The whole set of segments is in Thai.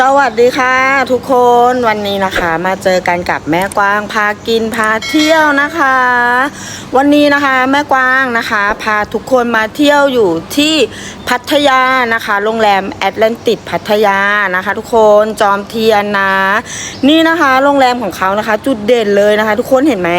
asawa วัสดีค่ะทุกคนวันนี้นะคะมาเจอกันกับแม่กวางพากินพาเที่ยวนะคะ วันนี้นะคะแม่กวางนะคะ พาทุกคนมาเที่ยวอยู่ที่พัทยานะคะ โรงแรมแอตแลนติกพัทยานะคะ ทุกคนจอมเทียนนะนี่นะคะโรงแรมของเขานะคะ จุดเด่นเลยนะคะ ทุกคนเห็นไหม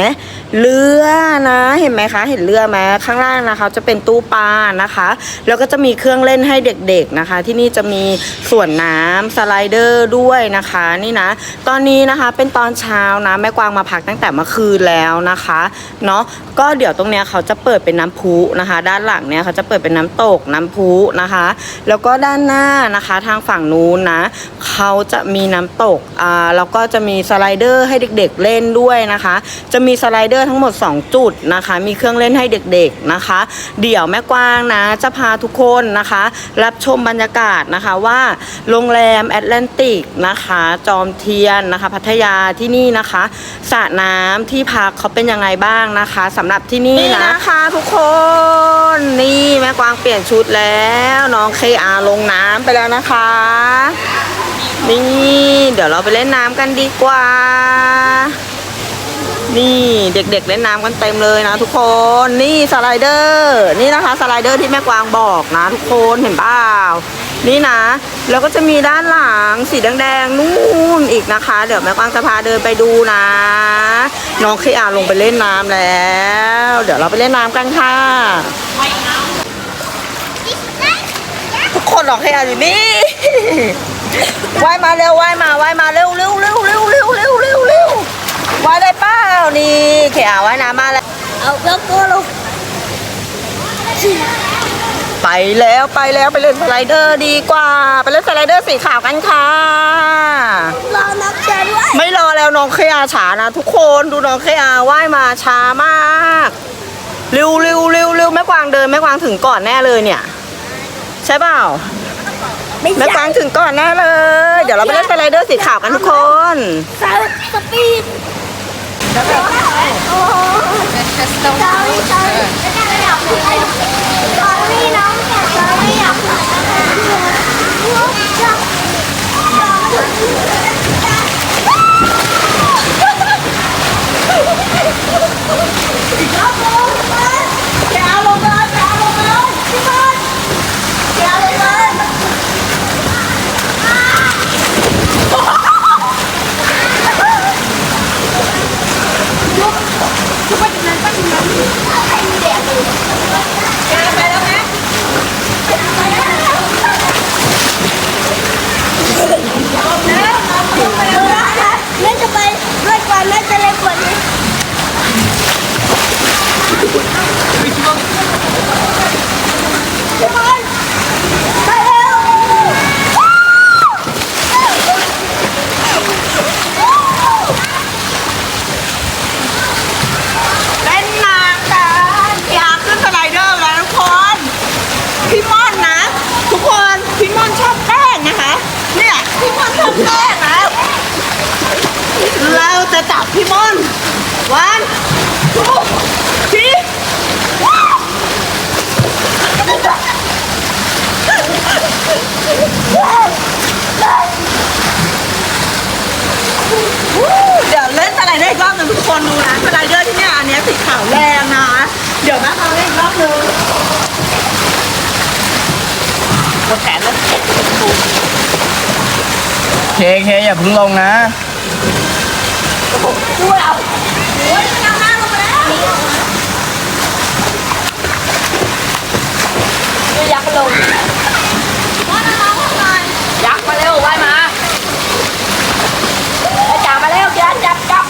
เรือนะเห็นไหมคะ เห็นเรือไหมข้างล่างนะคะ จะเป็นตู้ปลานะคะ แล้วก็จะมีเครื่องเล่นให้เด็กๆนะคะ ที่นี่จะมีส่วนน้ำสไลเดอร์ด้วยนะคะ นี่นะ ตอนนี้นะคะเป็นตอนเช้านะแม่กวางมาพักตั้งแต่เมื่อคืนแล้วนะคะเนาะก็เดี๋ยวตรงเนี้ยเขาจะเปิดเป็นน้ำพุนะคะ ด้านหลังเนี่ยเขาจะเปิดเป็นน้ำตกน้ำพุนะคะ แล้วก็ด้านหน้านะคะทางฝั่งนู้นนะเขาจะมีน้ำตกอ่าแล้วก็จะมีสไลเดอร์ให้เด็กๆเล่นด้วยนะคะ จะมีสไลเดอร์ทั้งหมด 2 จุดนะคะ มีเครื่องเล่นให้เด็กๆนะคะ เดี๋ยวแม่กวางนะจะพาทุกคนนะคะ รับชมบรรยากาศนะคะว่าโรงแรมแอตแลนติกนะคะ จอมเทียนนะคะ พัทยาที่นี่นะคะสระน้ำที่พักเขาเป็นยังไงบ้างนะคะสำหรับที่นี่นะนะคะทุกคนนี่แม่กวางเปลี่ยนชุดแล้วน้องเคอาลงน้ำไปแล้วนะคะ นี่ เดี๋ยวเราไปเล่นน้ำกันดีกว่า นี่เด็กๆเล่นน้ำกันเต็มเลยนะทุกคนนี่สไลเดอร์นี่นะคะสไลเดอร์ที่แม่กวางบอกนะ ทุกคนเห็นเปล่านี่นะ แล้วก็จะมีด้านหลังสีแดงๆนู่นอีกนะคะ เดี๋ยวแม่กวางจะพาเดินไปดูนะ น้องเคอาลงไปเล่นน้ำแล้ว เดี๋ยวเราไปเล่นน้ำกันค่ะทุกคนลองให้อาอยู่นี่ว่ายมาเร็วว่ายมาว่ายมาเร็วเร็วเร็วเร็วเร็วเร็วเร็ว เร็วว่ายได้เปล่านี่เขียว่ายน้ำมาแล้วเอาแล้วก็ลงไปแล้วไปแล้วไปเล่นสไลเดอร์ดีกว่า ไปเล่นสไลเดอร์สีขาวกันค่ะ รอนักเชียร์ด้วยไม่รอแล้วน้องเคอาช้านะ ทุกคนดูน้องเคอาว่ายมาช้ามากเร็วเร็วเร็วเร็วแม่กวางเดินแม่กวางถึงก่อนแน่เลยเนี่ย ใช่เปล่าไม่แม่ใช่กวางถึงก่อนแน่เลย เดี๋ยวเราไปเล่นสไลเดอร์สีขาวกันทุกคนสาวสปีด 小朋友们好呀稍微稍微干 พี่ม่อนวันทูทีเดี๋ยวเล่นสไลเดอร์อีกรอบหนึงทุก คนดูนะสไลเดอร์ที่เนี่ยอันเนี้ยสีขาวแรงนะ เดี๋ยวแม่พาเล่นอีกรอบนึงกดแขนเลยเคเคอย่าเพึ่งลงนะ ดูเราโอ้ยมันเอาหน้าลงมาแล้วยักษ์ลงว่าน้องๆหน่อย ยักษ์มาเร็วว่ายมา ไปจับมาแล้วเดี๋ยวจับจับ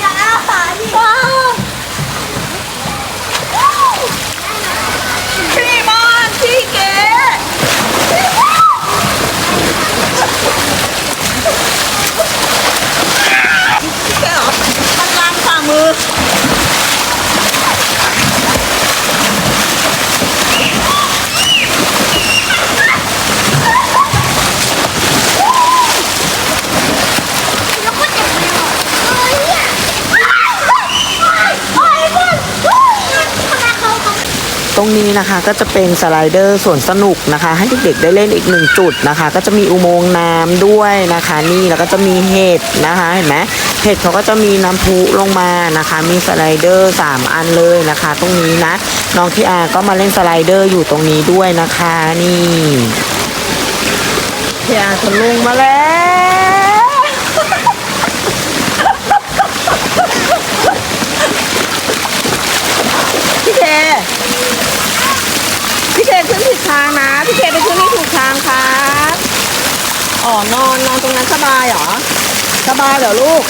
อย่าอาสาดิ พี่มอนพี่เก๋ ต รงนี้นะคะก็จะเป็นสไลเดอร์สวนสนุกนะคะ ให้เด็กๆได้เล่นอีกหนึ่งจุดนะคะ ก็จะมีอุโมงค์น้ำด้วยนะคะ นี่แล้วก็จะมีเห็ดนะคะเห็นไหมเห็ดเขาก็จะมีน้ำพุลงมานะคะ มีสไลเดอร์สามอันเลยนะคะ ตรงนี้นะน้องที่อาก็มาเล่นสไลเดอร์อยู่ตรงนี้ด้วยนะคะนี่พี่อาทะลุมาแล้ว พี่เค พี่เคขึ้นผิดทางนะ พี่เคไปขึ้นไม่ถูกทางครับ อ๋อนอนนอนตรงนั้น สบายเหรอ สบายเหรอลูก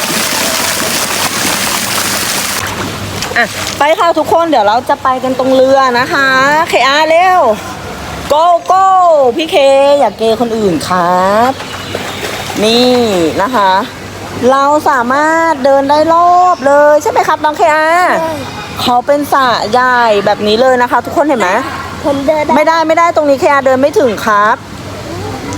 อะ ไปค่ะทุกคนเดี๋ยวเราจะไปกันตรงเรือนะคะ เคอาเร็ว โกโก้พี่เคอย่าเกคนอื่นครับ นี่นะคะ เราสามารถเดินได้รอบเลยใช่ไหมครับน้องเคอาเขาเป็นสระใหญ่แบบนี้เลยนะคะ ทุกคนเห็นไหมผมเดินได้ ไม่ได้ไม่ได้ตรงนี้เคอาเดินไม่ถึงครับ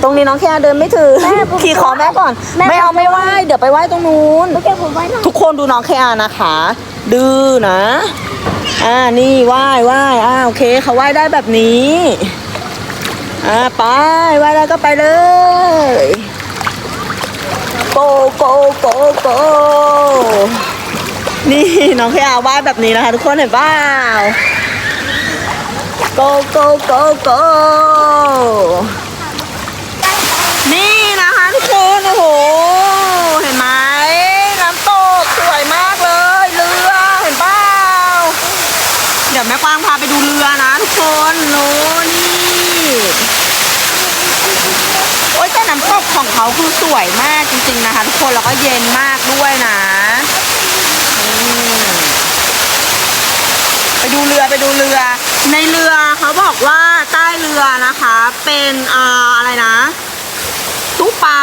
ตรงนี้น้องเคอาเดินไม่ถึงแม่ผมขี่ขอแม่ก่อน แม่ ไม่เอาผมไม่ไหวเดี๋ยวไปไหว้ตรงนู้นโอเคผมไว้หน่อยทุกคนดูน้องเคอานะคะ ดื้อนะ อ่านี่ไหว้ไหว้อ่าโอเคเขาไหว้ได้แบบนี้ อ่าไปไหว้ได้ก็ไปเลยโกโกโกโกนี่น้องเคอาไหว้แบบนี้นะคะ ทุกคนเห็นเปล่าโกโกโกโกนี่นะ คะทุกคนโอ้โห เห็นไหมน้ำตกสวยมากเลยเรือเห็นเปล่าเดี๋ยวแม่กวางพาไปดูเรือนะทุกคนโน่นนี่โอ้ยแต่น้ำตกของเขาคือสวยมากจริงๆนะคะทุกคนแล้วก็เย็นมากด้วยนะไปดูเรือไปดูเรือ ในเรือเขาบอกว่าใต้เรือนะคะ เป็นอ่าอะไรนะ ตู้ปลา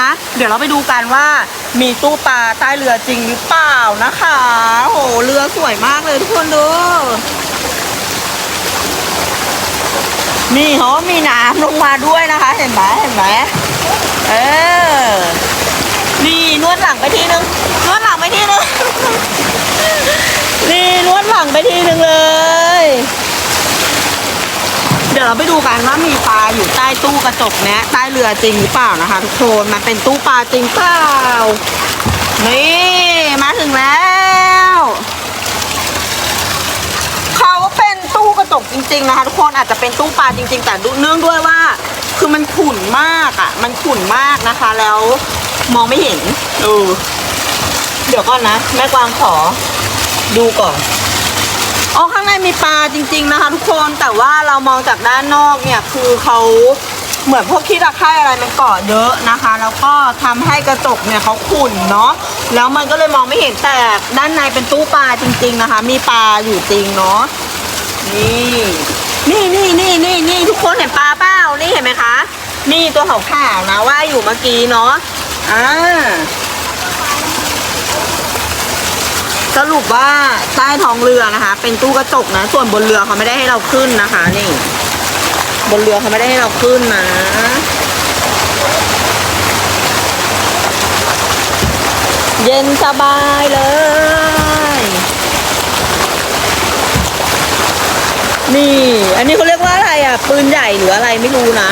นะ เดี๋ยวเราไปดูกันว่ามีตู้ปลาใต้เรือจริงหรือเปล่านะคะโอ้โหเรือสวยมากเลยทุกคนดูนี่เขามีน้ำลงมาด้วยนะคะ เห็นไหมเห็นไหมเออนี่นวดหลังไปทีนึงนวดหลังไปทีนึงนี่นวดหลังไปทีนึงเลย เดี๋ยวเราไปดูกันว่ามีปลาอยู่ใต้ตู้กระจกเนี้ยใต้เรือจริงหรือเปล่านะคะทุกคนมันเป็นตู้ปลาจริงเปล่านี่มาถึงแล้วเขาเป็นตู้กระจกจริง ๆ นะคะ ทุกคนอาจจะเป็นตู้ปลาจริง ๆ แต่เนื่องด้วยว่า คือมันขุ่นมากอะ มันขุ่นมากนะคะ แล้วมองไม่เห็นเออเดี๋ยวก่อนนะ แม่กวางขอดูก่อน อ๋อข้างในมีปลาจริง ๆนะคะ ทุกคนแต่ว่าเรามองจากด้านนอกเนี่ยคือเขาเหมือนพวกขี้ตะไคร่อะไรมันเกาะเยอะนะคะ แล้วก็ทำให้กระจกเนี่ยเขาขุ่นเนาะแล้วมันก็เลยมองไม่เห็นแต่ด้านในเป็นตู้ปลาจริง ๆนะคะ มีปลาอยู่จริงเนาะนี่นี่นี่นี่นี่นี่ทุกคนเห็นปลาเปล่านี่เห็นไหมคะนี่ตัวขาวๆนะว่าอยู่เมื่อกี้เนาะอ่า สรุปว่าใต้ท้องเรือนะคะ เป็นตู้กระจกนะ ส่วนบนเรือเขาไม่ได้ให้เราขึ้นนะคะ นี่ บนเรือเขาไม่ได้ให้เราขึ้นนะเย็นสบายเลย นี่ อันนี้เขาเรียกว่าอะไรอะ ปืนใหญ่หรืออะไรไม่รู้นะ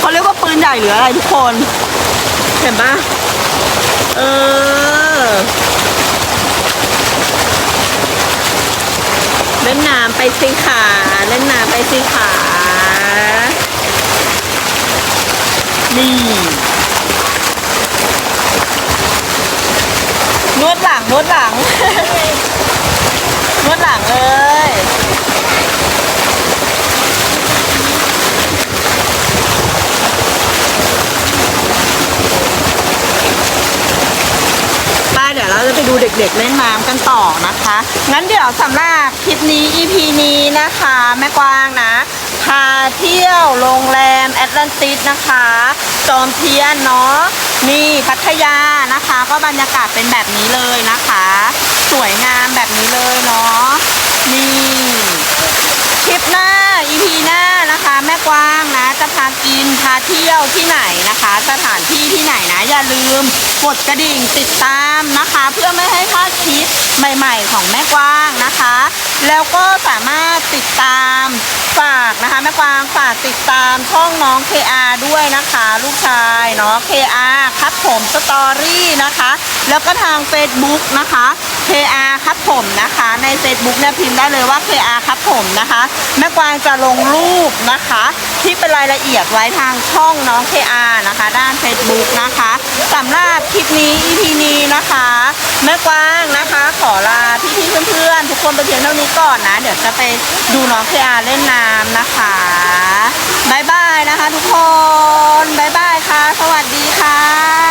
เขาเรียกว่าปืนใหญ่หรืออะไรทุกคน เห็นปะ เออ เล่นน้ำไปสิขาเล่นน้ำไปสิขานี่นวดหลังนวดหลังนวดหลังเลย ไปเดูเด็กๆเล่นน้ำกันต่อนะคะ งั้นเดี๋ยวสำหรับคลิปนี้ EP นี้นะคะ แม่กวางนะพาเที่ยวโรงแรมแอตแลนติสนะคะจอมเทียนเนาะนี่พัทยานะคะ ก็บรรยากาศเป็นแบบนี้เลยนะคะ สวยงามแบบนี้เลยเนาะ นี่ คลิปหน้า EP หน้านะคะ แม่กวางนะ จะพากินพา เที่ยวที่ไหนนะคะ สถานที่ที่ไหนนะ อย่าลืมกดกระดิ่งติดตามนะคะ เพื่อไม่ให้พลาดคลิปใหม่ๆ ของแม่กวางนะคะ แล้วก็สามารถติดตามฝากนะคะแม่กวางฝากติดตามช่องน้อง KR ลูกชายเนาะ KR ครับผมสตอรี่นะคะ แล้วก็ทาง Facebook นะคะ KR ครับผมนะคะ ใน Facebook เนี่ยพิมพ์ได้เลยว่า KR ครับผมนะคะ แม่กวางจะลงรูปนะคะ ที่เป็นรายละเอียดไว้ทางช่องน้อง KR นะคะ ด้าน Facebook นะคะสำหรับคลิปนี้ EP นี้นะคะ แม่กวางนะคะ ขอลาพี่ๆเพื่อนๆทุกคนไปเพียงเท่านี้ก่อนนะ เดี๋ยวจะไปดูน้อง KR เล่นน้ำนะคะบ๊ายบาย นะคะทุกคนบายบายค่ะ สวัสดีค่ะ